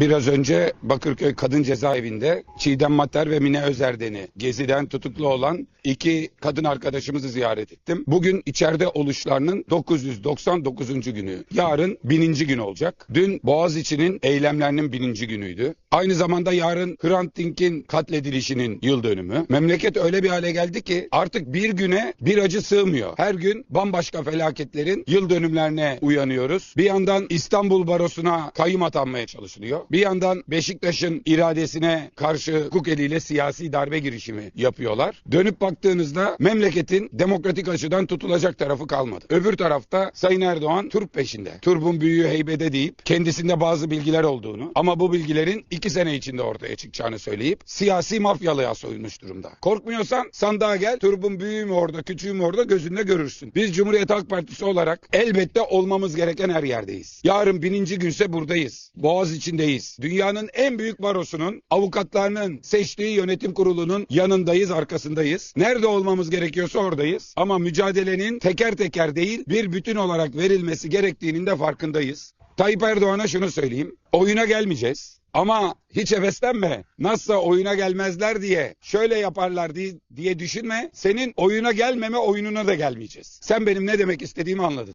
Biraz önce Bakırköy Kadın Cezaevinde Çiğdem Mater ve Mine Özerden'i geziden tutuklu olan iki kadın arkadaşımızı ziyaret ettim. Bugün içeride oluşlarının 999. günü. Yarın 1000. gün olacak. Dün Boğaziçi'nin eylemlerinin 1000. günüydü. Aynı zamanda yarın Hrant Dink'in katledilişinin yıl dönümü. Memleket öyle bir hale geldi ki artık bir güne bir acı sığmıyor. Her gün bambaşka felaketlerin yıl dönümlerine uyanıyoruz. Bir yandan İstanbul Barosu'na kayyum atanmaya çalışılıyor. Bir yandan Beşiktaş'ın iradesine karşı hukuk eliyle siyasi darbe girişimi yapıyorlar. Dönüp baktığınızda memleketin demokratik açıdan tutulacak tarafı kalmadı. Öbür tarafta Sayın Erdoğan turp peşinde. Turbun büyüğü heybede deyip kendisinde bazı bilgiler olduğunu ama bu bilgilerin iki sene içinde ortaya çıkacağını söyleyip siyasi mafyalığa soyunmuş durumda. Korkmuyorsan sandığa gel turbun büyüğü mü orada küçüğü mü orada gözünde görürsün. Biz Cumhuriyet Halk Partisi olarak elbette olmamız gereken her yerdeyiz. Yarın bininci günse buradayız. Boğaz içindeyiz. Dünyanın en büyük barosunun avukatlarının seçtiği yönetim kurulunun yanındayız, arkasındayız. Nerede olmamız gerekiyorsa oradayız. Ama mücadelenin teker teker değil bir bütün olarak verilmesi gerektiğinin de farkındayız. Tayyip Erdoğan'a şunu söyleyeyim. Oyuna gelmeyeceğiz. Ama hiç heveslenme. Nasılsa oyuna gelmezler diye şöyle yaparlar diye, diye düşünme. Senin oyuna gelmeme oyununa da gelmeyeceğiz. Sen benim ne demek istediğimi anladın.